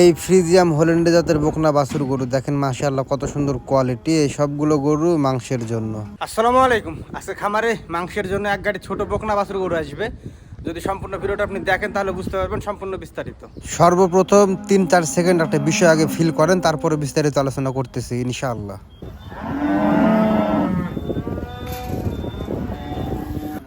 এই ফ্রিজিয়াম হোল্যান্ডে জাতের বকনা বাসুর গরু দেখেন মাশাআল্লাহ কত সুন্দর কোয়ালিটি এই সবগুলো গরু মাংসের জন্য। আসসালামু আলাইকুম। আজকে খামারে মাংসের জন্য এক গাড়ি ছোট বকনা বাসুর গরু আসবে। যদি সম্পূর্ণ ভিডিওটা আপনি দেখেন তাহলে বুঝতে পারবেন সম্পূর্ণ বিস্তারিত। সর্বপ্রথম তিন চার সেকেন্ড একটা বিষয় আগে ফিল করেন তারপরে বিস্তারিত আলোচনা করতেছি ইনশাআল্লাহ।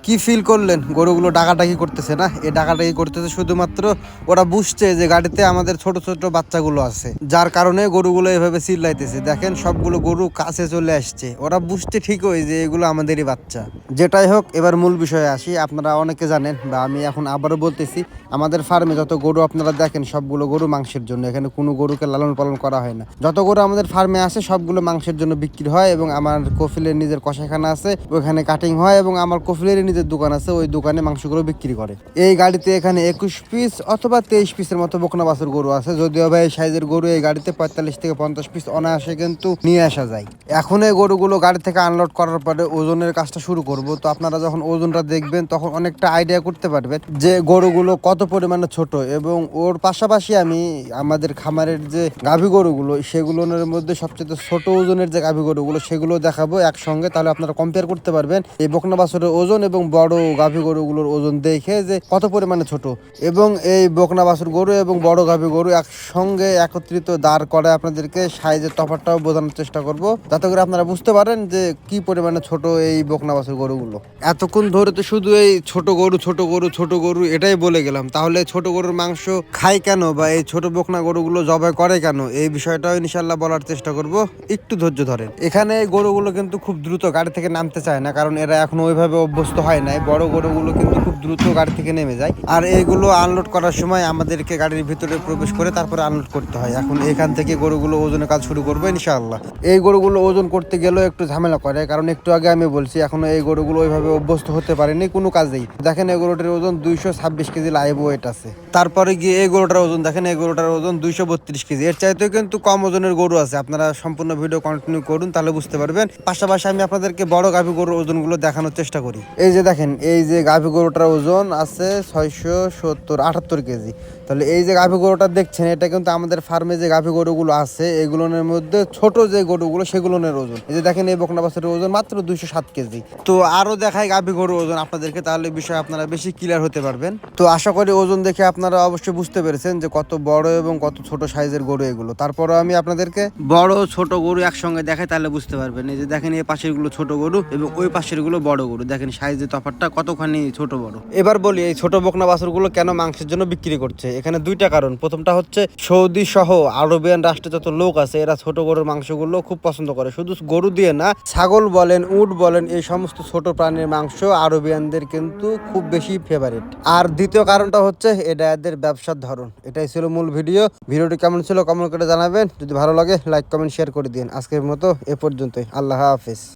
কি ফিল করলেন? গরুগুলো ডাকাডাকি করতেছে না? এই ডাকাডাকি করতেছে শুধুমাত্র ওরা বুঝছে যে গাড়িতে আমাদের ছোট ছোট বাচ্চাগুলো আছে। যার কারণে গরুগুলো এভাবে চিল্লাইতেছে। দেখেন সবগুলো গরু কাছে চলে আসছে। ওরা বুঝতে ঠিক ঠিকই যে এগুলো আমাদেরই বাচ্চা। যেটাই হোক, এবার মূল বিষয়ে আসি। আপনারা অনেকে জানেন বা আমি এখন আবারও বলতেছি, আমাদের ফার্মে যত গরু আপনারা দেখেন, সবগুলো গরু মাংসের জন্য। এখানে কোনো গরুকে লালন পালন করা হয় না। যত গরু আমাদের ফার্মে আসে সবগুলো মাংসের জন্য বিক্রি হয় এবং আমার কফিলের নিজের কষাখানা আছে। ওখানে কাটিং হয় এবং আমার কফিলের নিজের দোকান আছে, ওই দোকানে মাংসগুলো বিক্রি করে। এই গাড়িতে এখানে একুশ পিস অথবা তেইশ পিসের মতো বকনা বাছুর গরু আছে। যদিও ভাই এই সাইজের গরু এই গাড়িতে পঁয়তাল্লিশ থেকে পঞ্চাশ পিস অনায়াসে কিন্তু নিয়ে আসা যায়। এখন এই গরুগুলো গাড়ি থেকে আনলোড করার পরে ওজনের কাজটা শুরু করব। তো আপনারা যখন ওজনটা দেখবেন, তখন অনেকটা আইডিয়া করতে পারবেন যে গরুগুলো কত পরিমাণে ছোট এবং ওর পাশাপাশি আমি আমাদের খামারের যে গাভী গরুগুলো, সেগুলোর মধ্যে সবচেয়ে ছোট ওজনের যে গাভী গরুগুলো, সেগুলো দেখাবো একসঙ্গে। তাহলে আপনারা কম্পেয়ার করতে পারবেন এই বকনা বাছুরের ওজন এবং বড় গাভী গরুগুলোর ওজন দেখে যে কত পরিমাণে ছোট। এবং এই বকনা বাছুর গরু এবং বড় গাভী গরু একসঙ্গে একত্রিত দাঁড় করে আপনাদেরকে সাইজের তফাৎটাও বোঝানোর চেষ্টা করব। যাতে করে আপনারা বুঝতে পারেন যে কি পরিমাণে ছোট এই বকনা বাছুর গরুগুলো। এতক্ষণ ধরে তো শুধু এই ছোট গরু ছোট গরু ছোট গরু এটাই বলে গেলাম। তাহলে ছোট গরুর মাংস খায় কেন বা এই ছোট বকনা গরুগুলো জবাই করে কেন? এই বিষয়টাও ইনশাল্লাহ বলার চেষ্টা করব। একটু ধৈর্য ধরেন। এখানে গরুগুলো কিন্তু খুব দ্রুত গাড়ি থেকে নামতে চায় না, কারণ এরা এখন ওইভাবে অভ্যস্ত হয় নাই। বড় গরুগুলো কিন্তু খুব দ্রুত গাড়ি থেকে নেমে যায়। আর এইগুলো আনলোড করার সময় আমাদেরকে গাড়ির ভিতরে প্রবেশ করে তারপরে আনলোড করতে হয়। এখন এখান থেকে গরুগুলো ওজনের কাজ শুরু করব ইনশাআল্লাহ। এই গরুগুলো ওজন করতে গেলেও একটু ঝামেলা করে, কারণ একটু আগে আমি বলছি, এখনও এই গরুগুলো ওইভাবে অভ্যস্ত হতে পারেনি, কোনো কাজেই। দেখেন এই গরুটির ওজন দুইশো ছাব্বিশ কেজি লাইভ ওয়েট আছে। তারপরে গিয়ে এই গরুটার ওজন, দেখেন এই গরুটার ওজন দুইশো বত্রিশ কেজি। এর চাইতেও কিন্তু কম ওজনের গরু আছে। আপনারা সম্পূর্ণ ভিডিও কন্টিনিউ করুন, তাহলে বুঝতে পারবেন। পাশাপাশি আমি আপনাদেরকে বড় গাভী গরুর ওজনগুলো দেখানোর চেষ্টা করি। এই যে দেখেন, এই যে গাভী গরুটার ওজন আছে ছয়শো সত্তর, আটাত্তর কেজি। তাহলে এই যে গাভী গরুটা দেখছেন, এটা কিন্তু আমাদের ফার্মে যে গাভী গরুগুলো আছে এগুলোর মধ্যে ছোট যে গরুগুলো সেগুলোর ওজন। এই যে দেখেন, এই বকনা বাছুরের ওজন মাত্র দুইশো সাত কেজি। তো আরও দেখায় গাভী গরু ওজন আপনাদেরকে, তাহলে বিষয়ে আপনারা বেশি ক্লিয়ার হতে পারবেন। তো আশা করি ওজন দেখে আপনারা অবশ্যই বুঝতে পেরেছেন যে কত বড় এবং কত ছোট সাইজের গরু এগুলো। তারপরও আমি আপনাদেরকে বড় ছোট গরু একসঙ্গে দেখাই, তাহলে বুঝতে পারবেন। এই যে দেখেন, এই পাশেরগুলো ছোট গরু এবং ওই পাশেরগুলো বড় গরু। দেখেন সাইজের তফাৎটা কতখানি ছোট বড়? এবার বলি, এই ছোট বকনা বাছুরগুলো কেন মাংসের জন্য বিক্রি করছে? এখানে দুইটা কারণ। প্রথমটা হচ্ছে, সৌদি সহ আরবিয়ান রাষ্ট্রে যত লোক আছে, এরা ছোট গরুর মাংসগুলো খুব পছন্দ করে। শুধু গরু দিয়ে না, ছাগল বলেন, উট বলেন, এই সমস্ত ছোট প্রাণীর মাংস আরবিয়ানদের কিন্তু খুব বেশি ফেভারিট আর দ্বিতীয় কারণটা হচ্ছে, এটা এদের ব্যবসার ধরন। এটাই ছিল মূল ভিডিও। ভিডিওটি কেমন ছিল কমেন্ট করে জানাবেন। যদি ভালো লাগে লাইক কমেন্ট শেয়ার করে দিন। আজকের মতো এ পর্যন্তই। আল্লাহ হাফিজ।